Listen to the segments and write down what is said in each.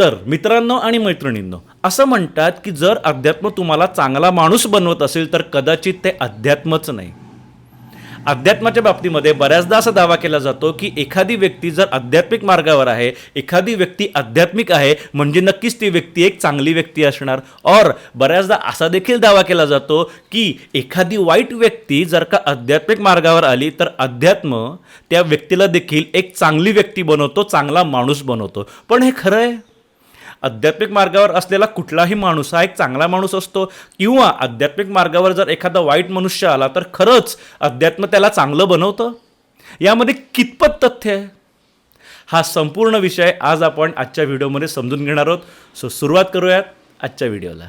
तर मित्रांनो आणि मैत्रिणींनो असं म्हणतात की जर अध्यात्म तुम्हाला चांगला माणूस बनवत असेल तर कदाचित ते अध्यात्मच नाही. अध्यात्माच्या बाबतीमध्ये बऱ्याचदा असा दावा केला जातो की एखादी व्यक्ती जर आध्यात्मिक मार्गावर आहे एखादी व्यक्ती आध्यात्मिक आहे म्हणजे नक्कीच ती व्यक्ती एक चांगली व्यक्ती असणार. और बऱ्याचदा असा देखील दावा केला जातो की एखादी वाईट व्यक्ती जर का आध्यात्मिक मार्गावर आली तर अध्यात्म त्या व्यक्तीला देखील एक चांगली व्यक्ती बनवतो चांगला माणूस बनवतो. पण हे खरं आहे? आध्यात्मिक मार्गावर असलेला कुठलाही माणूस हा एक चांगला माणूस असतो किंवा आध्यात्मिक मार्गावर जर एखादा वाईट मनुष्य आला तर खरंच अध्यात्म त्याला चांगलं बनवतं? यामध्ये कितपत तथ्य आहे? हा संपूर्ण विषय आज आपण आजच्या व्हिडिओमध्ये समजून घेणार आहोत. सो सुरुवात करूयात आजच्या व्हिडिओला.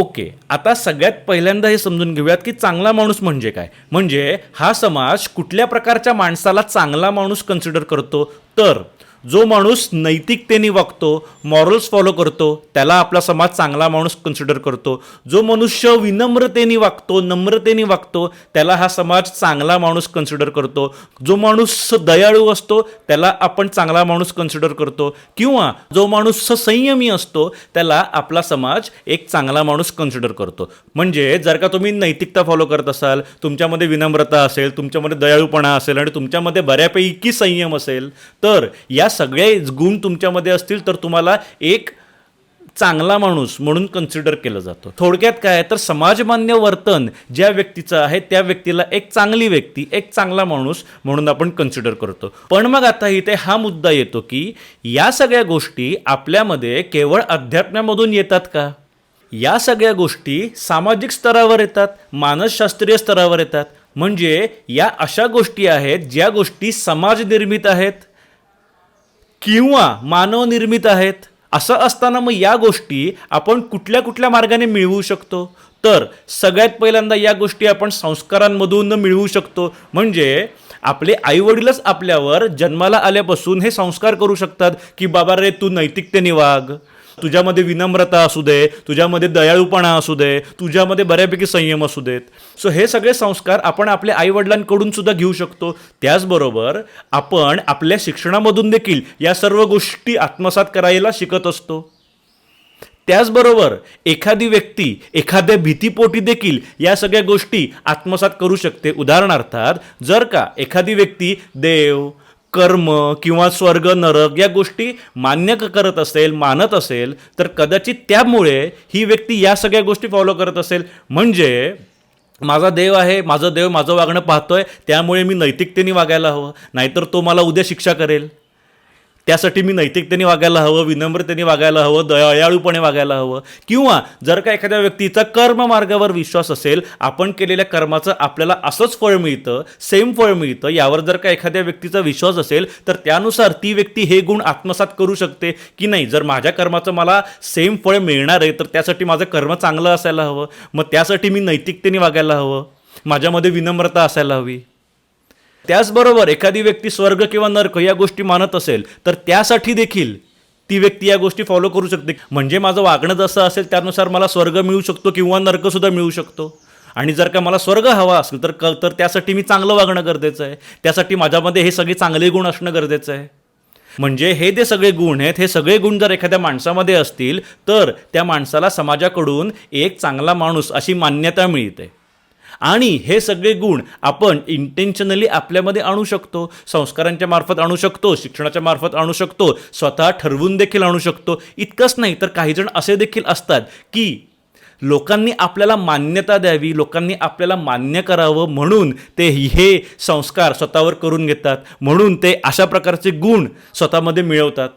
ओके आता सगळ्यात पहिल्यांदा हे समजून घेऊयात की चांगला माणूस म्हणजे काय. म्हणजे हा समाज कुठल्या प्रकारच्या माणसाला चांगला माणूस कन्सिडर करतो? तर जो माणूस नैतिकतेने वागतो मॉरल्स फॉलो करतो त्याला आपला समाज चांगला माणूस कन्सिडर करतो. जो मनुष्य विनम्रतेने वागतो नम्रतेने वागतो त्याला हा समाज चांगला माणूस कन्सिडर करतो. जो माणूस दयाळू असतो त्याला आपण चांगला माणूस कन्सिडर करतो. किंवा जो माणूस संयमी असतो त्याला आपला समाज एक चांगला माणूस कन्सिडर करतो. म्हणजे जर का तुम्ही नैतिकता फॉलो करत असाल तुमच्यामध्ये विनम्रता असेल तुमच्यामध्ये दयाळूपणा असेल आणि तुमच्यामध्ये बऱ्यापैकी संयम असेल तर या सगळे गुण तुमच्यामध्ये असतील तर तुम्हाला एक चांगला माणूस म्हणून कन्सिडर केलं जातं. थोडक्यात काय तर समाजमान्य वर्तन ज्या व्यक्तीचं आहे त्या व्यक्तीला एक चांगली व्यक्ती एक चांगला माणूस म्हणून आपण कन्सिडर करतो. पण मग आता इथे हा मुद्दा येतो की या सगळ्या गोष्टी आपल्यामध्ये केवळ अध्यात्मामधून येतात का? या सगळ्या गोष्टी सामाजिक स्तरावर येतात मानसशास्त्रीय स्तरावर येतात. म्हणजे या अशा गोष्टी आहेत ज्या गोष्टी समाजनिर्मित आहेत. किंवा मानवनिर्मित आहेत असं असताना मग या गोष्टी आपण कुठल्या कुठल्या मार्गाने मिळवू शकतो? तर सगळ्यात पहिल्यांदा या गोष्टी आपण संस्कारांमधून मिळवू शकतो. म्हणजे आपले आईवडीलच आपल्यावर जन्माला आल्यापासून हे संस्कार करू शकतात की बाबा रे तू नैतिकतेने वाग. तुझ्यामध्ये विनम्रता असू दे तुझ्यामध्ये दयाळूपणा असू दे तुझ्यामध्ये बऱ्यापैकी संयम असू देत. सो हे सगळे संस्कार आपण आपल्या आईवडिलांकडून सुद्धा घेऊ शकतो. त्याचबरोबर आपण आपल्या शिक्षणामधून देखील या सर्व गोष्टी आत्मसात करायला शिकत असतो. त्याचबरोबर एखादी व्यक्ती एखाद्या भीतीपोटी देखील या सगळ्या गोष्टी आत्मसात करू शकते. उदाहरणार्थात जर का एखादी व्यक्ती देव कर्म किंवा स्वर्ग नरक या गोष्टी मान्य करत असेल मानत असेल तर कदाचित त्यामुळे ही व्यक्ती या सगळ्या गोष्टी फॉलो करत असेल. म्हणजे माझा देव आहे माझं देव माझं वागणं पाहतोय त्यामुळे मी नैतिकतेने वागायला हवं. नाहीतर तो मला उद्या शिक्षा करेल. त्यासाठी मी नैतिकतेने वागायला हवं विनम्रतेने वागायला हवं दयाळूपणे वागायला हवं. किंवा जर का एखाद्या व्यक्तीचा कर्म मार्गावर विश्वास असेल आपण केलेल्या कर्माचं आपल्याला असंच फळ मिळतं सेम फळ मिळतं यावर जर का एखाद्या व्यक्तीचा विश्वास असेल तर त्यानुसार ती व्यक्ती हे गुण आत्मसात करू शकते की नाही. जर माझ्या कर्माचं मला सेम फळ मिळणार आहे तर त्यासाठी माझं कर्म चांगलं असायला हवं. मग त्यासाठी मी नैतिकतेने वागायला हवं. माझ्यामध्ये विनम्रता असायला हवी. त्याचबरोबर एखादी व्यक्ती स्वर्ग किंवा नर्क या गोष्टी मानत असेल तर त्यासाठी देखील ती व्यक्ती या गोष्टी फॉलो करू शकते. म्हणजे माझं वागणं जसं असेल त्यानुसार मला स्वर्ग मिळू शकतो किंवा नर्कसुद्धा मिळू शकतो. आणि जर का मला स्वर्ग हवा असेल तर क तर त्यासाठी मी चांगलं वागणं गरजेचं आहे. त्यासाठी माझ्यामध्ये हे सगळे चांगले गुण असणं गरजेचं आहे. म्हणजे हे जे सगळे गुण आहेत हे सगळे गुण जर एखाद्या माणसामध्ये असतील तर त्या माणसाला समाजाकडून एक चांगला माणूस अशी मान्यता मिळते. आणि हे सगळे गुण आपण इंटेन्शनली आपल्यामध्ये आणू शकतो संस्कारांच्या मार्फत आणू शकतो शिक्षणाच्या मार्फत आणू शकतो स्वतः ठरवून देखील आणू शकतो. इतकंच नाही तर काही जण असे देखील असतात की लोकांनी आपल्याला मान्यता द्यावी लोकांनी आपल्याला मान्य करावं म्हणून ते हे संस्कार स्वतःवर करून घेतात. म्हणून ते अशा प्रकारचे गुण स्वतःमध्ये मिळवतात.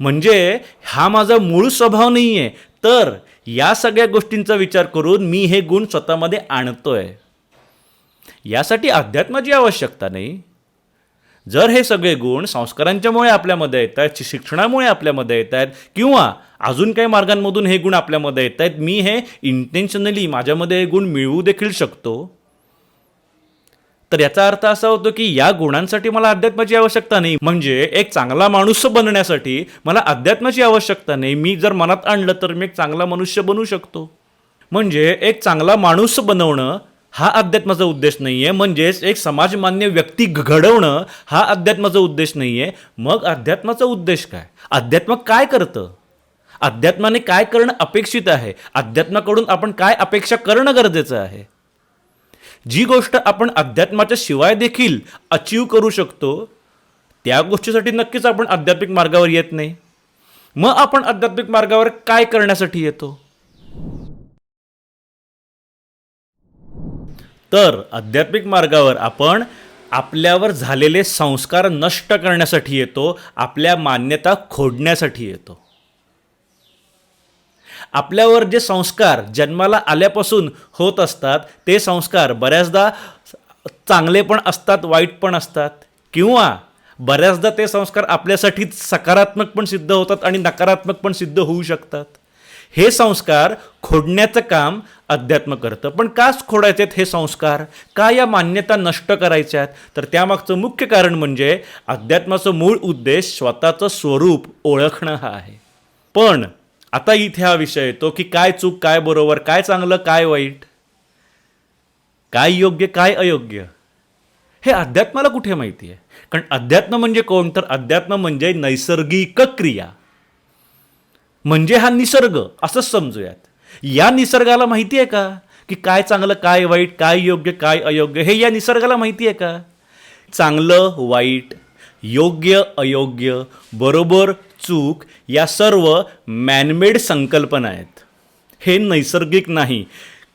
म्हणजे हा माझा मूळ स्वभाव नाही आहे तर या सगळ्या गोष्टींचा विचार करून मी हे गुण स्वतःमध्ये आणतोय. यासाठी अध्यात्माची आवश्यकता नाही. जर हे सगळे गुण संस्कारांच्यामुळे आपल्यामध्ये येत आहेत शिक्षणामुळे आपल्यामध्ये येत आहेत किंवा अजून काही मार्गांमधून हे गुण आपल्यामध्ये येत आहेत मी हे इंटेन्शनली माझ्यामध्ये हे गुण मिळवू देखील शकतो. तर याचा अर्थ असा होतो की या गुणांसाठी मला अध्यात्माची आवश्यकता नाही. म्हणजे एक चांगला माणूस बनण्यासाठी मला अध्यात्माची आवश्यकता नाही. मी जर मनात आणलं तर मी एक चांगला मनुष्य बनू शकतो. म्हणजे एक चांगला माणूस बनवणं हा अध्यात्माचा उद्देश नाही आहे म्हणजेच एक समाजमान्य व्यक्ती घडवणं हा अध्यात्माचा उद्देश नाही आहे मग अध्यात्माचा उद्देश काय? अध्यात्म काय करतं? अध्यात्माने काय करणं अपेक्षित आहे? अध्यात्माकडून आपण काय अपेक्षा करणं गरजेचं आहे? जी गोष्ट आपण अध्यात्माच्या शिवाय देखील अचीव करू शकतो त्या गोष्टीसाठी नक्कीच आपण आध्यात्मिक मार्गावर येत नाही. मग आपण आध्यात्मिक मार्गावर काय करण्यासाठी येतो? तर आध्यात्मिक मार्गावर आपण आपल्यावर झालेले संस्कार नष्ट करण्यासाठी येतो आपल्या मान्यता खोडण्यासाठी येतो. आपल्यावर जे संस्कार जन्माला आल्यापासून होत असतात ते संस्कार बऱ्याचदा चांगले पण असतात वाईट पण असतात. किंवा बऱ्याचदा ते संस्कार आपल्यासाठी सकारात्मक पण सिद्ध होतात आणि नकारात्मक पण सिद्ध होऊ शकतात. हे संस्कार खोडण्याचं काम अध्यात्म करतं. पण काच खोडायचे हे संस्कार? का या मान्यता नष्ट करायच्यात तर त्यामागचं मुख्य कारण म्हणजे अध्यात्माचं मूळ उद्देश स्वतःचं स्वरूप ओळखणं हा आहे. पण आता इथे हा विषय येतो की काय चूक काय बरोबर काय चांगलं काय वाईट? काय योग्य काय अयोग्य? हे अध्यात्माला कुठे माहिती आहे? कारण अध्यात्म म्हणजे कोण? तर अध्यात्म म्हणजे नैसर्गिक क्रिया. म्हणजे हा निसर्ग असंच समजूयात. या निसर्गाला माहिती आहे का? की काय चांगलं काय वाईट काय योग्य काय अयोग्य? हे या निसर्गाला माहिती आहे का? चांगलं वाईट योग्य अयोग्य बरोबर चूक या सर्व मॅनमेड संकल्पना आहेत. हे नैसर्गिक नाही.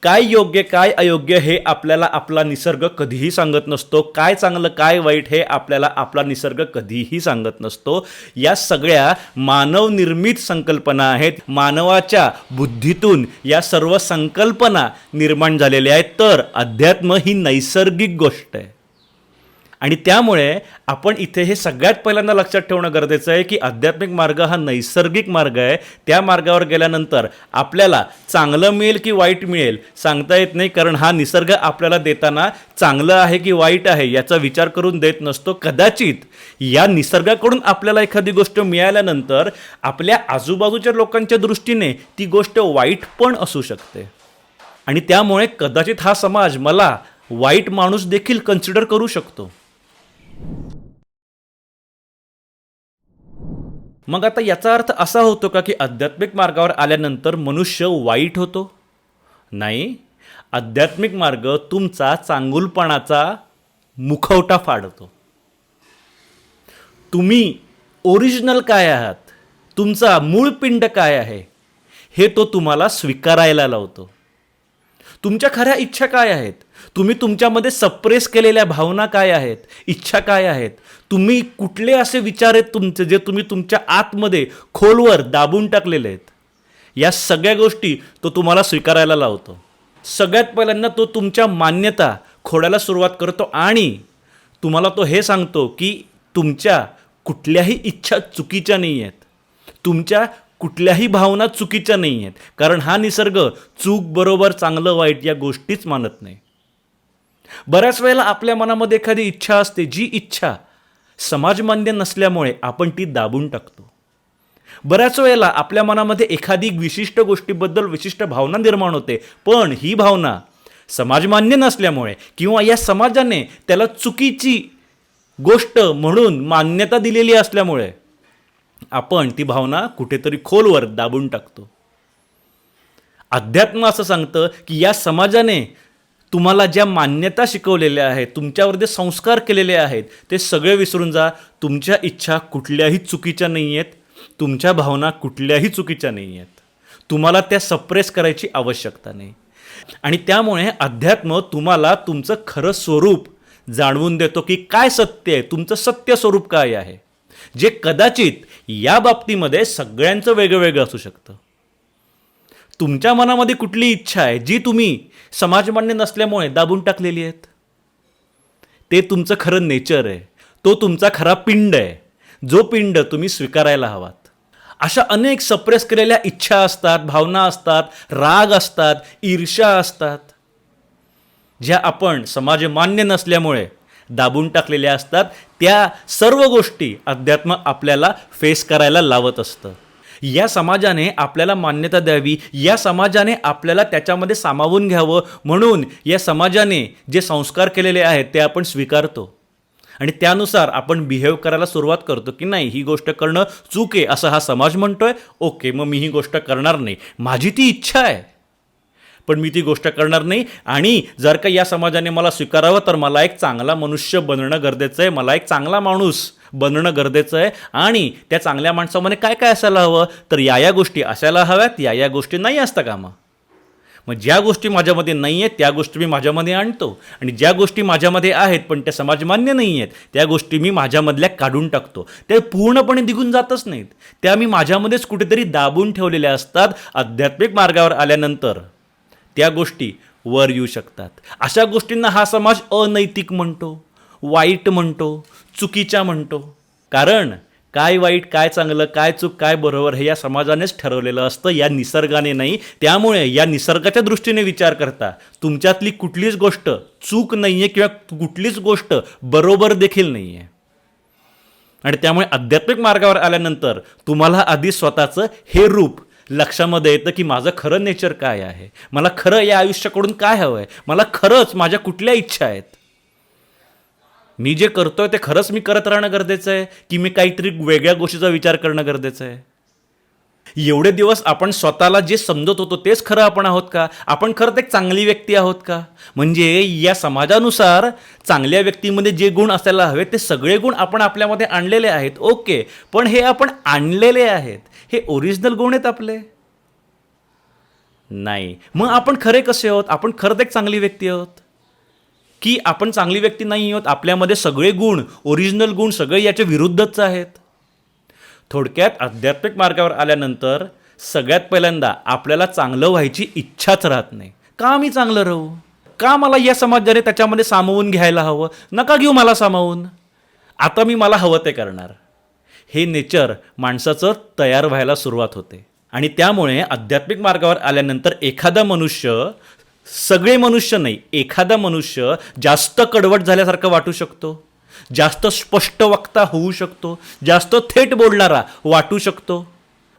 काय योग्य काय अयोग्य हे आपल्याला आपला निसर्ग कधीही सांगत नसतो. काय चांगलं काय वाईट हे आपल्याला आपला निसर्ग कधीही सांगत नसतो. या सगळ्या मानवनिर्मित संकल्पना आहेत. मानवाच्या बुद्धीतून या सर्व संकल्पना निर्माण झालेल्या आहेत. तर अध्यात्म ही नैसर्गिक गोष्ट आहे. आणि त्यामुळे आपण इथे हे सगळ्यात पहिल्यांदा लक्षात ठेवणं गरजेचं आहे की आध्यात्मिक मार्ग हा नैसर्गिक मार्ग आहे. त्या मार्गावर गेल्यानंतर आपल्याला चांगलं मिळेल की वाईट मिळेल सांगता येत नाही कारण हा निसर्ग आपल्याला देताना चांगलं आहे की वाईट आहे याचा विचार करून देत नसतो. कदाचित या निसर्गाकडून आपल्याला एखादी गोष्ट मिळाल्यानंतर आपल्या आजूबाजूच्या लोकांच्या दृष्टीने ती गोष्ट वाईट पण असू शकते. आणि त्यामुळे कदाचित हा समाज मला वाईट माणूस देखील कन्सिडर करू शकतो. मग आता याचा अर्थ असा होतो का की आध्यात्मिक मार्गावर आल्यानंतर मनुष्य वाईट होतो? नाही. आध्यात्मिक मार्ग तुमचा चांगुलपणाचा मुखवटा फाडतो. तुम्ही ओरिजिनल काय आहात? तुमचा मूळ पिंड काय आहे? हे तो तुम्हाला स्वीकारायला लावतो. तुमच्या खऱ्या इच्छा काय आहेत? तुम्ही तुमच्यामध्ये सप्रेस केलेल्या भावना काय आहेत? इच्छा काय आहेत? तुम्ही कुठले असे विचार आहेत तुमचे जे तुम्ही तुमच्या आतमध्ये खोलवर दाबून टाकलेले आहेत? या सगळ्या गोष्टी तो तुम्हाला स्वीकारायला लावतो. सगळ्यात पहिल्यांदा तो तुमच्या मान्यता खोडायला सुरुवात करतो आणि तुम्हाला तो हे सांगतो की तुमच्या कुठल्याही इच्छा चुकीच्या नाही आहेत. तुमच्या कुठल्याही भावना चुकीच्या नाही आहेत. कारण हा निसर्ग चूक बरोबर चांगलं वाईट या गोष्टीच मानत नाही. बऱ्याच वेळेला आपल्या मनामध्ये एखादी इच्छा असते जी इच्छा समाजमान्य नसल्यामुळे आपण ती दाबून टाकतो. बऱ्याच वेळेला आपल्या मनामध्ये एखादी विशिष्ट गोष्टीबद्दल विशिष्ट भावना निर्माण होते पण ही भावना समाजमान्य नसल्यामुळे किंवा या समाजाने त्याला चुकीची गोष्ट म्हणून मान्यता दिलेली असल्यामुळे आपण ती भावना कुठेतरी खोलवर दाबून टाकतो. अध्यात्म असं सांगतं की या समाजाने तुम्हाला ज्या मान्यता शिकवलेल्या आहेत तुमच्यावर जे संस्कार केलेले आहेत ते सगळे विसरून जा. तुमच्या इच्छा कुठल्याही चुकीच्या नाही आहेत तुमच्या भावना कुठल्याही चुकीच्या नाही आहेत तुम्हाला त्या सप्रेस करायची आवश्यकता नाही. आणि त्यामुळे अध्यात्म तुम्हाला तुमचं खरं स्वरूप जाणवून देतो की काय सत्य आहे तुमचं सत्य स्वरूप काय आहे. जे कदाचित या बाबतीमध्ये सगळ्यांचं वेगळं वेगळं असू शकतं. तुमच्या मनामध्ये कुठली इच्छा आहे जी तुम्ही समाजमान्य नसल्यामुळे दाबून टाकलेली आहेत? ते तुमचं खरं नेचर आहे. तो तुमचा खरा पिंड आहे. जो पिंड तुम्ही स्वीकारायला हवात. अशा अनेक सप्रेस केलेल्या इच्छा असतात भावना असतात राग असतात ईर्ष्या असतात ज्या आपण समाजमान्य नसल्यामुळे दाबून टाकलेल्या असतात त्या सर्व गोष्टी अध्यात्म आपल्याला फेस करायला लावत असतं. या समाजाने आपल्याला मान्यता द्यावी या समाजाने आपल्याला त्याच्यामध्ये सामावून घ्यावं. म्हणून या समाजाने जे संस्कार केलेले आहेत ते आपण स्वीकारतो. आणि त्यानुसार आपण बिहेव करायला सुरुवात करतो की नाही ही गोष्ट करणं चूक आहे असं हा समाज म्हणतोय. ओके मग मी ही गोष्ट करणार नाही. माझी ती इच्छा आहे. पण मी ती गोष्ट करणार नाही. आणि जर का या समाजाने मला स्वीकारावं तर मला एक चांगला मनुष्य बनणं गरजेचं आहे. मला एक चांगला माणूस बनणं गरजेचं आहे. आणि त्या चांगल्या माणसामध्ये काय काय असायला हवं? तर या या गोष्टी असायला हव्यात. या या गोष्टी नाही असतं कामं. मग ज्या गोष्टी माझ्यामध्ये नाही आहेत त्या गोष्टी मी माझ्यामध्ये आणतो. आणि ज्या गोष्टी माझ्यामध्ये आहेत पण त्या समाजमान्य नाही आहेत त्या गोष्टी मी माझ्यामधल्या काढून टाकतो. त्या पूर्णपणे निघून जातच नाहीत. त्या मी माझ्यामध्येच कुठेतरी दाबून ठेवलेल्या असतात आध्यात्मिक मार्गावर आल्यानंतर. त्या गोष्टी वर येऊ शकतात. अशा गोष्टींना हा समाज अनैतिक म्हणतो वाईट म्हणतो चुकीच्या म्हणतो. कारण काय वाईट काय चांगलं काय चूक काय बरोबर हे या समाजानेच ठरवलेलं असतं या निसर्गाने नाही. त्यामुळे या निसर्गाच्या दृष्टीने विचार करता तुमच्यातली कुठलीच गोष्ट चूक नाही आहे किंवा कुठलीच गोष्ट बरोबर देखील नाही आहे आणि त्यामुळे आध्यात्मिक मार्गावर आल्यानंतर तुम्हाला आधी स्वतःचं हे रूप लक्षामध्ये येतं की माझं खरं नेचर काय आहे? मला खरं या आयुष्याकडून काय हवं आहे? मला खरंच माझ्या कुठल्या इच्छा आहेत? मी जे करतोय ते खरंच मी करत राहणं गरजेचं आहे? की मी काहीतरी वेगळ्या गोष्टीचा विचार करणं गरजेचं आहे? एवढे दिवस आपण स्वतःला जे समजत होतो तेच खरं आपण आहोत का? आपण खरंच एक चांगली व्यक्ती आहोत का? म्हणजे या समाजानुसार चांगल्या व्यक्तीमध्ये जे गुण असायला हवे ते सगळे गुण आपण आपल्यामध्ये आणलेले आहेत. ओके. पण हे आपण आणलेले आहेत. हे ओरिजिनल गुण आहेत आपले. नाही. मग आपण खरे कसे आहोत? आपण खरंच एक चांगली व्यक्ती आहोत? की आपण चांगली व्यक्ती नाही आहोत? आपल्यामध्ये सगळे गुण ओरिजिनल गुण सगळे याच्या विरुद्धच आहेत. थोडक्यात आध्यात्मिक मार्गावर आल्यानंतर सगळ्यात पहिल्यांदा आपल्याला चांगलं व्हायची इच्छाच राहत नाही. का मी चांगलं राहू? का मला या समाजाने त्याच्यामध्ये सामावून घ्यायला हवं? नका घेऊ मला सामावून. आता मी मला हवं ते करणार. हे नेचर माणसाचं तयार व्हायला सुरुवात होते. आणि त्यामुळे आध्यात्मिक मार्गावर आल्यानंतर एखादा मनुष्य सगळे मनुष्य नाही एखादा मनुष्य जास्त कडवट झाल्यासारखं वाटू शकतो. जास्त स्पष्ट वक्ता होऊ शकतो. जास्त थेट बोलणारा वाटू शकतो.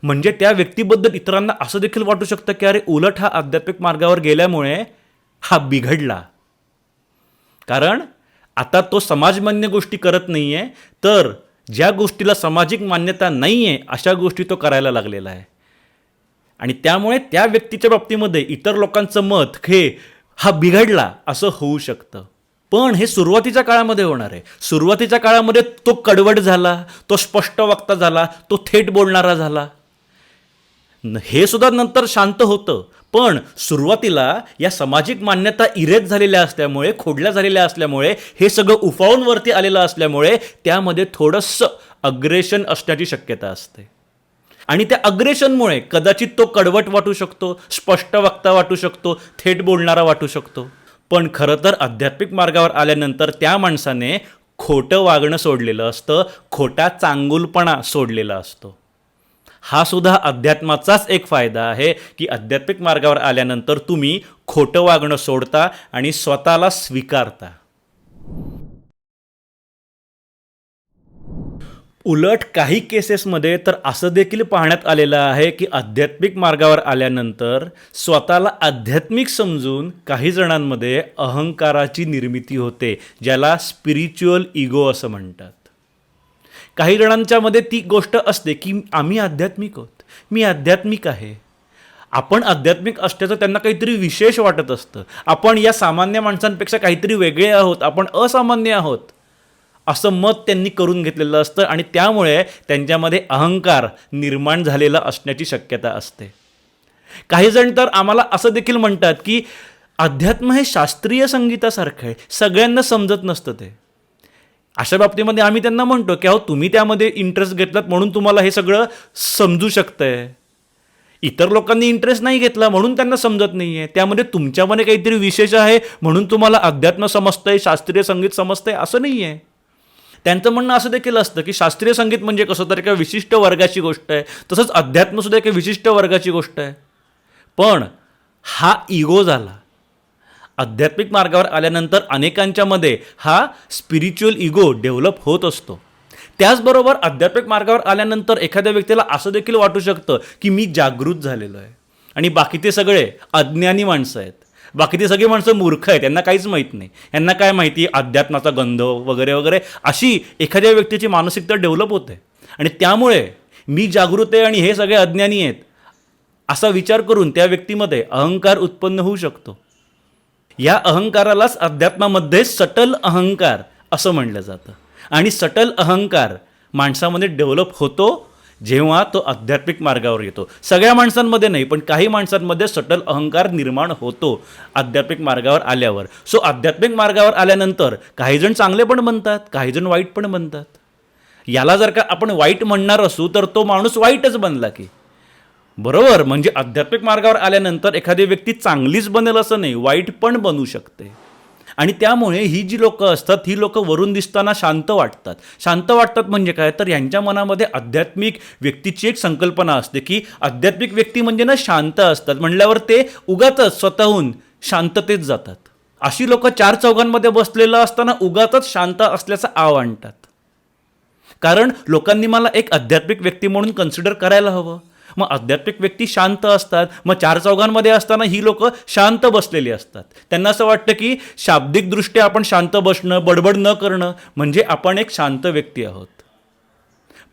म्हणजे त्या व्यक्तीबद्दल इतरांना असं देखील वाटू शकतं की अरे उलट हा आध्यात्मिक मार्गावर गेल्यामुळे हा बिघडला. कारण आता तो समाजमान्य गोष्टी करत नाही आहे तर ज्या गोष्टीला सामाजिक मान्यता नाही आहे अशा गोष्टी तो करायला लागलेला आहे. आणि त्यामुळे त्या व्यक्तीच्या बाबतीमध्ये इतर लोकांचं मत हे हा बिघडला असं होऊ शकतं. पण हे सुरुवातीच्या काळामध्ये होणार आहे. सुरुवातीच्या काळामध्ये तो कडवट झाला तो स्पष्ट वक्ता झाला तो थेट बोलणारा झाला. हे सुद्धा नंतर शांत होतं. पण सुरुवातीला या सामाजिक मान्यता इरेज झालेल्या असल्यामुळे खोडल्या झालेल्या असल्यामुळे हे सगळं उफावून वरती आलेलं असल्यामुळे त्यामध्ये थोडंसं अग्रेशन असण्याची शक्यता असते. आणि त्या अग्रेशनमुळे कदाचित तो कडवट वाटू शकतो स्पष्ट वक्ता वाटू शकतो थेट बोलणारा वाटू शकतो. पण खरं तर आध्यात्मिक मार्गावर आल्यानंतर त्या माणसाने खोटं वागणं सोडलेलं असतं खोटा चांगुलपणा सोडलेला असतो. हा सुद्धा अध्यात्माचाच एक फायदा आहे की आध्यात्मिक मार्गावर आल्यानंतर तुम्ही खोटं वागणं सोडता आणि स्वतःला स्वीकारता. उलट काही केसेसमध्ये तर असं देखील पाहण्यात आलेलं आहे की आध्यात्मिक मार्गावर आल्यानंतर स्वतःला आध्यात्मिक समजून काही जणांमध्ये अहंकाराची निर्मिती होते ज्याला स्पिरिच्युअल इगो असं म्हणतात. काही जणांच्यामध्ये ती गोष्ट असते की आम्ही आध्यात्मिक आहोत. मी आध्यात्मिक आहे. आपण आध्यात्मिक असल्याचं त्यांना काहीतरी विशेष वाटत असतं. आपण या सामान्य माणसांपेक्षा काहीतरी वेगळे आहोत. आपण असामान्य आहोत. असं मत त्यांनी करून घेतलेलं असतं आणि त्यामुळे त्यांच्यामध्ये अहंकार निर्माण झालेला असण्याची शक्यता असते. काही जण तर आम्हाला असं देखील म्हणतात की अध्यात्म हे शास्त्रीय संगीतासारखं आहे. सगळ्यांना समजत नसतं ते. अशा बाबतीमध्ये आम्ही त्यांना म्हणतो की अहो तुम्ही त्यामध्ये इंटरेस्ट घेतलात म्हणून तुम्हाला हे सगळं समजू शकतंय. इतर लोकांनी इंटरेस्ट नाही घेतला म्हणून त्यांना समजत नाही आहे त्यामध्ये तुमच्यामध्ये काहीतरी विशेष आहे म्हणून तुम्हाला अध्यात्म समजतंय शास्त्रीय संगीत समजतंय असं नाही आहे त्यांचं म्हणणं असं देखील असतं की शास्त्रीय संगीत म्हणजे कसं तर एका विशिष्ट वर्गाची गोष्ट आहे. तसंच अध्यात्मसुद्धा एका विशिष्ट वर्गाची गोष्ट आहे. पण हा इगो झाला. आध्यात्मिक मार्गावर आल्यानंतर अनेकांच्यामध्ये हा स्पिरिच्युअल इगो डेव्हलप होत असतो. त्याचबरोबर आध्यात्मिक मार्गावर आल्यानंतर एखाद्या व्यक्तीला असं देखील वाटू शकतं की मी जागृत झालेलो आहे. आणि बाकीचे सगळे अज्ञानी माणसं आहेत. बाकीचे सगळी माणसं मूर्ख आहेत यांना काहीच माहीत नाही. यांना काय माहिती अध्यात्माचा गंध वगैरे वगैरे अशी एखाद्या व्यक्तीची मानसिकता डेव्हलप होते. आणि त्यामुळे मी जागृत आहे आणि हे सगळे अज्ञानी आहेत असा विचार करून त्या व्यक्तीमध्ये अहंकार उत्पन्न होऊ शकतो. या अहंकारालाच अध्यात्मामध्ये सटल अहंकार असं म्हणलं जातं. आणि सटल अहंकार माणसामध्ये डेव्हलप होतो जेव्हा तो आध्यात्मिक मार्गावर येतो. सगळ्या माणसांमध्ये नाही पण काही माणसांमध्ये सटल अहंकार निर्माण होतो आध्यात्मिक मार्गावर आल्यावर. सो आध्यात्मिक मार्गावर आल्यानंतर काही जण चांगले पण बनतात काही जण वाईट पण बनतात याला जर का आपण वाईट म्हणणार असू तर तो माणूस वाईटच बनला की. बरोबर म्हणजे आध्यात्मिक मार्गावर आल्यानंतर एखादी व्यक्ती चांगलीच बनेल असं नाही वाईट पण बनू शकते. आणि त्यामुळे ही जी लोक असतात ही लोक वरून दिसताना शांत वाटतात. शांत वाटतात म्हणजे काय? तर यांच्या मनामध्ये आध्यात्मिक व्यक्तीची एक संकल्पना असते की आध्यात्मिक व्यक्ती म्हणजे ना शांत असतात. म्हणल्यावर ते उगातच स्वतःहून शांततेत जातात. अशी लोक चार चौघांमध्ये बसलेलं असताना उगातच शांत असल्याचं आव आणतात. कारण लोकांनी मला एक आध्यात्मिक व्यक्ती म्हणून कन्सिडर करायला हवं. मग आध्यात्मिक व्यक्ती शांत असतात. मग चार चौघांमध्ये असताना ही लोक शांत बसलेली असतात. त्यांना असं वाटतं की शाब्दिकदृष्ट्या आपण शांत बसणं बडबड न करणं म्हणजे आपण एक शांत व्यक्ती आहोत.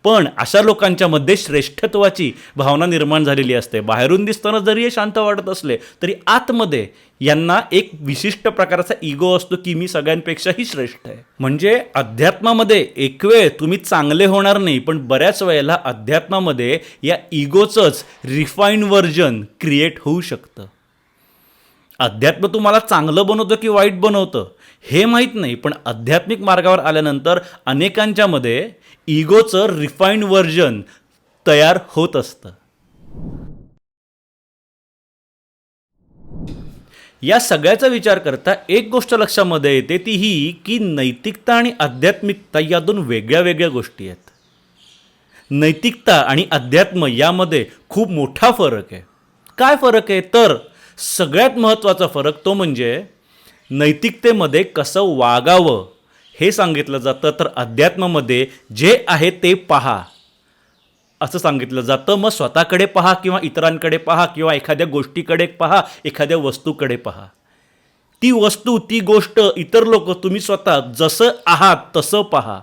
पण अशा लोकांच्या मध्ये श्रेष्ठत्वाची भावना निर्माण झालेली असते. बाहेरून दिसताना जरी हे शांत वाटत असले तरी आतमध्ये यांना एक विशिष्ट प्रकारचा इगो असतो की मी सगळ्यांपेक्षाही श्रेष्ठ आहे. म्हणजे अध्यात्मामध्ये एक वेळ तुम्ही चांगले होणार नाही पण बऱ्याच वेळेला अध्यात्मामध्ये या इगोचंच रिफाईन व्हर्जन क्रिएट होऊ शकतं. अध्यात्म तुम्हाला चांगलं बनवतं की वाईट बनवतं हे माहीत नाही पण आध्यात्मिक मार्गावर आल्यानंतर अनेकांच्यामध्ये इगोचं रिफाईंड व्हर्जन तयार होत असतं. या सगळ्याचा विचार करता एक गोष्ट लक्षामध्ये येते ती ही की नैतिकता आणि आध्यात्मिकता या दोन वेगळ्या वेगळ्या गोष्टी आहेत. नैतिकता आणि अध्यात्म यामध्ये खूप मोठा फरक आहे. काय फरक आहे? तर सगळ्यात महत्त्वाचा फरक तो म्हणजे नैतिकतेमध्ये कसं वागावं हे सांगितलं जातं तर अध्यात्मामध्ये जे आहे ते पहा. असं सांगितलं जातं मग स्वतःकडे पहा किंवा इतरांकडे पहा किंवा एखाद्या गोष्टीकडे पहा एखाद्या वस्तूकडे पहा. ती वस्तू ती गोष्ट इतर लोक तुम्ही स्वतः जसं आहात तसं पहा.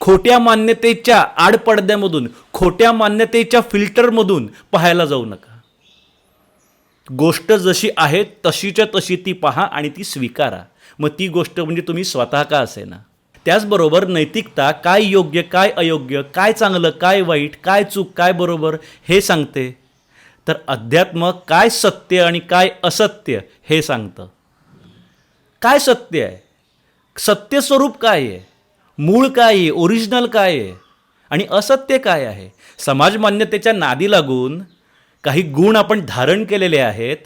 खोट्या मान्यतेच्या आडपडद्यामधून खोट्या मान्यतेच्या फिल्टरमधून पाहायला जाऊ नका. गोष्ट जशी आहे तशीच्या तशी ती पहा आणि ती स्वीकारा. मग ती गोष्ट म्हणजे तुम्ही स्वतः का असेना? त्याचबरोबर नैतिकता काय योग्य काय अयोग्य काय चांगलं काय वाईट काय चूक काय बरोबर हे सांगते. तर अध्यात्म काय सत्य आणि काय असत्य हे सांगतं. काय सत्य आहे? सत्य स्वरूप काय आहे? मूळ काय आहे? ओरिजिनल काय आहे? आणि असत्य काय आहे? समाज मान्यतेच्या नादी लागून काही गुण आपण धारण केलेले आहेत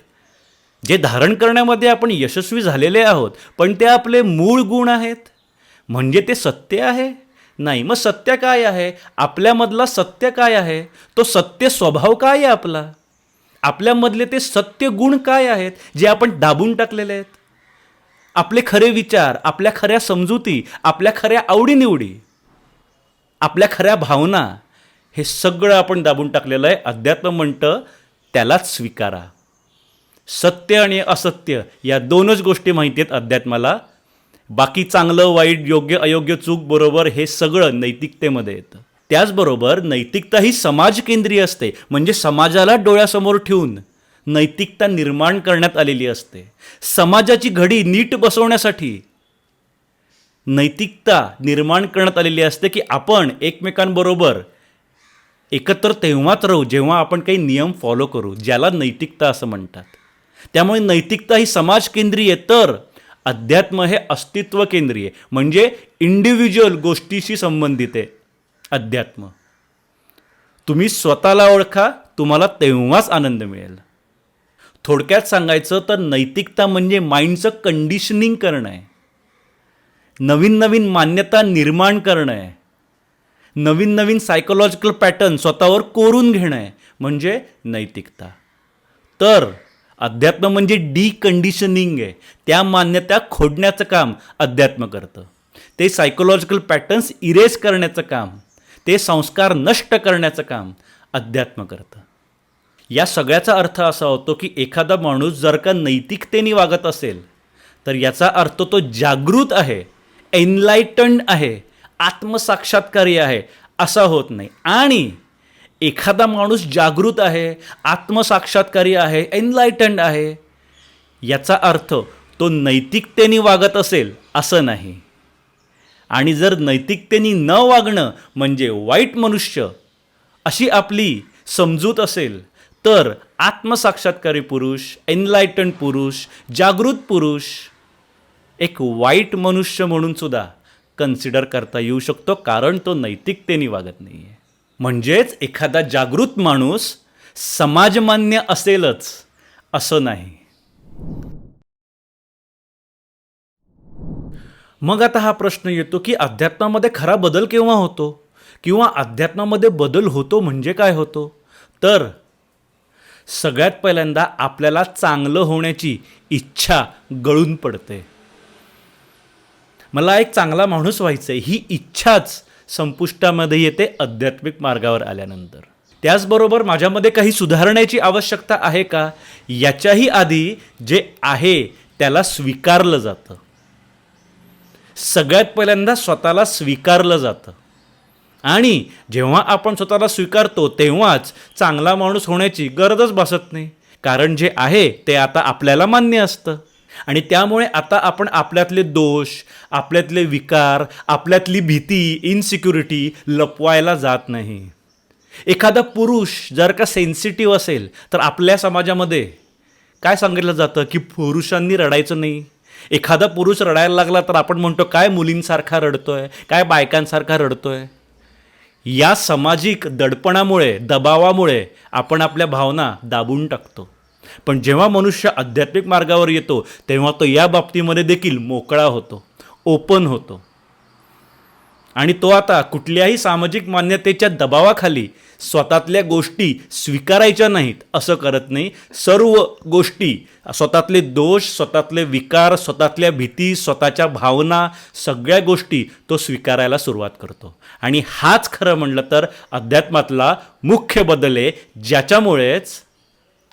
जे धारण करण्यामध्ये आपण यशस्वी झालेले आहोत पण ते आपले मूळ गुण आहेत? म्हणजे ते सत्य आहे? नाही मग सत्य काय आहे? आपल्यामधला सत्य काय आहे? तो सत्य स्वभाव काय आहे आपला? आपल्यामधले ते सत्य गुण काय आहेत जे आपण दाबून टाकलेले आहेत? आपले खरे विचार आपल्या खऱ्या समजुती आपल्या खऱ्या आवडीनिवडी आपल्या खऱ्या भावना हे सगळं आपण दाबून टाकलेलं आहे. अध्यात्म म्हणतं त्यालाच स्वीकारा. सत्य आणि असत्य या दोनच गोष्टी माहिती आहेत अध्यात्माला. बाकी चांगलं वाईट योग्य अयोग्य चूक बरोबर हे सगळं नैतिकतेमध्ये येतं. त्याचबरोबर नैतिकता ही समाज केंद्रीय असते. म्हणजे समाजाला डोळ्यासमोर ठेवून नैतिकता निर्माण करण्यात आलेली असते. समाजाची घडी नीट बसवण्यासाठी नैतिकता निर्माण करण्यात आलेली असते की आपण एकमेकांबरोबर एकत्र तेव्हाच राहू जेव्हा आपण काही नियम फॉलो करू ज्याला नैतिकता असं म्हणतात. त्यामुळे नैतिकता ही समाज केंद्रीय तर अध्यात्म हे अस्तित्व केंद्रीय म्हणजे इंडिव्हिज्युअल गोष्टीशी संबंधित आहे अध्यात्म. तुम्ही स्वतःला ओळखा तुम्हाला तेव्हाच आनंद मिळेल. थोडक्यात सांगायचं तर नैतिकता म्हणजे माइंडचं कंडिशनिंग करणं आहे. नवीन नवीन मान्यता निर्माण करणं आहे. नवीन नवीन सायकोलॉजिकल पॅटर्न स्वतःवर कोरून घेणं आहे म्हणजे नैतिकता. तर अध्यात्म म्हणजे डिकंडिशनिंग आहे. त्या मान्यता खोडण्याचं काम अध्यात्म करतं. ते सायकोलॉजिकल पॅटर्न्स इरेज करण्याचं काम ते संस्कार नष्ट करण्याचं काम अध्यात्म करतं. या सगळ्याचा अर्थ असा होतो की एखादा माणूस जर का नैतिकतेने वागत असेल तर याचा अर्थ तो जागृत आहे एनलायटन्ड आहे आत्मसाक्षात्कारी आहे असा होत नाही. आणि एखादा माणूस जागृत आहे आत्मसाक्षात्कारी आहे एनलायटंड आहे याचा अर्थ तो नैतिकतेने वागत असेल असं नाही. आणि जर नैतिकतेने न वागणं म्हणजे वाईट मनुष्य अशी आपली समजूत असेल तर आत्मसाक्षात्कारी पुरुष एनलायटन पुरुष जागृत पुरुष एक वाईट मनुष्य म्हणून सुद्धा कन्सिडर करता येऊ शकतो कारण तो नैतिकतेने वागत नाही आहे म्हणजेच एखादा जागृत माणूस समाजमान्य असेलच असं नाही. मग आता हा प्रश्न येतो की अध्यात्मामध्ये खरा बदल केव्हा होतो? किंवा अध्यात्मामध्ये बदल होतो म्हणजे काय होतो? तर सगळ्यात पहिल्यांदा आपल्याला चांगलं होण्याची इच्छा गळून पडते. मला एक चांगला माणूस व्हायचं आहे ही इच्छाच संपुष्टामध्ये येते आध्यात्मिक मार्गावर आल्यानंतर. त्याचबरोबर माझ्यामध्ये काही सुधारण्याची आवश्यकता आहे का? याच्याही आधी जे आहे त्याला स्वीकारलं जातं. सगळ्यात पहिल्यांदा स्वतःला स्वीकारलं जातं. आणि जेव्हा आपण स्वतःला स्वीकारतो तेव्हाच चांगला माणूस होण्याची गरजच भासत नाही. कारण जे आहे ते आता आपल्याला मान्य असतं. आणि त्यामुळे आता आपण आपल्यातले दोष आपल्यातले विकार आपल्यातली भीती इनसिक्युरिटी लपवायला जात नाही. एखादा पुरुष जर का सेन्सिटिव्ह असेल तर आपल्या समाजामध्ये काय सांगितलं जातं की पुरुषांनी रडायचं नाही. एखादा पुरुष रडायला लागला तर आपण म्हणतो काय मुलींसारखा रडतोय? काय बायकांसारखा रडतोय? या सामाजिक दडपणामुळे दबावामुळे आपण आपल्या भावना दाबून टाकतो. पण जेव्हा मनुष्य आध्यात्मिक मार्गावर येतो तेव्हा तो या बाबतीमध्ये देखील मोकळा होतो ओपन होतो. आणि तो आता कुठल्याही सामाजिक मान्यतेच्या दबावाखाली स्वतःतल्या गोष्टी स्वीकारायच्या नाहीत असं करत नाही. सर्व गोष्टी स्वतःतले दोष स्वतःतले विकार स्वतःतल्या भीती स्वतःच्या भावना सगळ्या गोष्टी तो स्वीकारायला सुरुवात करतो. आणि हाच खरं म्हणलं तर अध्यात्मातला मुख्य बदल आहे ज्याच्यामुळेच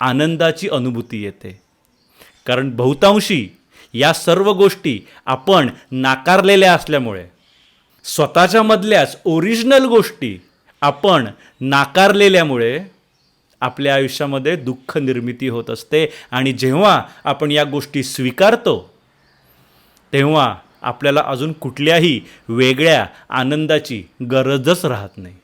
आनंदाची अनुभूती येते. कारण बहुतांशी या सर्व गोष्टी आपण नाकारलेल्या असल्यामुळे स्वतःच्या मधल्याच ओरिजिनल गोष्टी आपण नाकारलेल्यामुळे आपल्या आयुष्यामध्ये दुःख निर्मिती होत असते आणि जेव्हा आपण या गोष्टी स्वीकारतो तेव्हा आपल्याला अजून कुठल्याही वेगळ्या आनंदाची गरजच राहत नाही.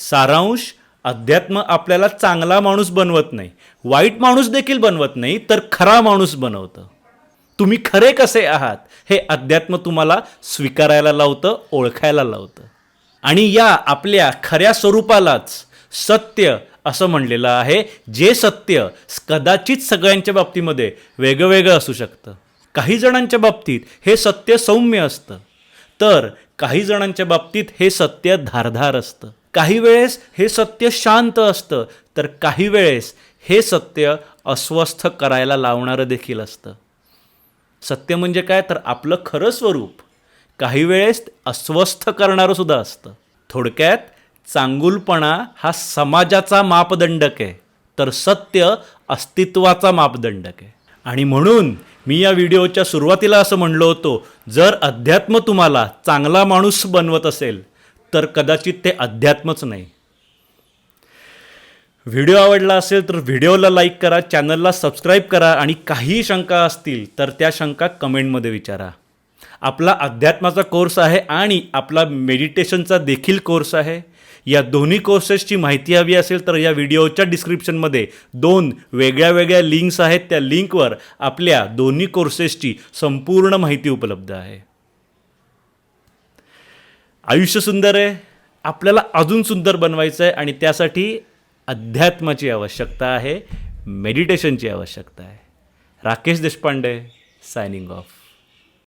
सारांश अध्यात्म आपल्याला चांगला माणूस बनवत नाही वाईट माणूस देखील बनवत नाही तर खरा माणूस बनवतं. तुम्ही खरे कसे आहात हे अध्यात्म तुम्हाला स्वीकारायला लावतं ओळखायला लावतं. आणि या आपल्या खऱ्या स्वरूपालाच सत्य असं म्हणलेलं आहे जे सत्य कदाचित सगळ्यांच्या बाबतीमध्ये वेगळं असू शकतं. काही जणांच्या बाबतीत हे सत्य सौम्य असतं तर काही जणांच्या बाबतीत हे सत्य धारधार असतं. काही वेळेस हे सत्य शांत असतं तर काही वेळेस हे सत्य अस्वस्थ करायला लावणारं देखील असतं. सत्य म्हणजे काय? तर आपलं खरं स्वरूप. काही वेळेस अस्वस्थ करणारं सुद्धा असतं. थोडक्यात चांगुलपणा हा समाजाचा मापदंडक आहे तर सत्य अस्तित्वाचा मापदंडक आहे. आणि म्हणून मी या व्हिडिओच्या सुरुवातीला असं म्हणलो होतो जर अध्यात्म तुम्हाला चांगला माणूस बनवत असेल तर कदाचित ते अध्यात्मच नाही. व्हिडिओ आवडला असेल तर व्हिडिओला लाईक करा चॅनलला सबस्क्राईब करा आणि काही शंका असतील तर त्या शंका कमेंटमध्ये विचारा. आपला अध्यात्माचा कोर्स आहे आणि आपला मेडिटेशनचा देखील कोर्स आहे. या दोन्ही कोर्सेसची माहिती हवी असेल तर या व्हिडिओच्या डिस्क्रिप्शनमध्ये दोन वेगळ्या वेगळ्या लिंक्स आहेत. त्या लिंकवर आपल्या दोन्ही कोर्सेसची संपूर्ण माहिती उपलब्ध आहे. आयुष्य सुंदर आहे आपल्याला अजून सुंदर बनवायचं आहे आणि त्यासाठी अध्यात्माची आवश्यकता आहे मेडिटेशनची आवश्यकता आहे. Rakesh Deshpande signing off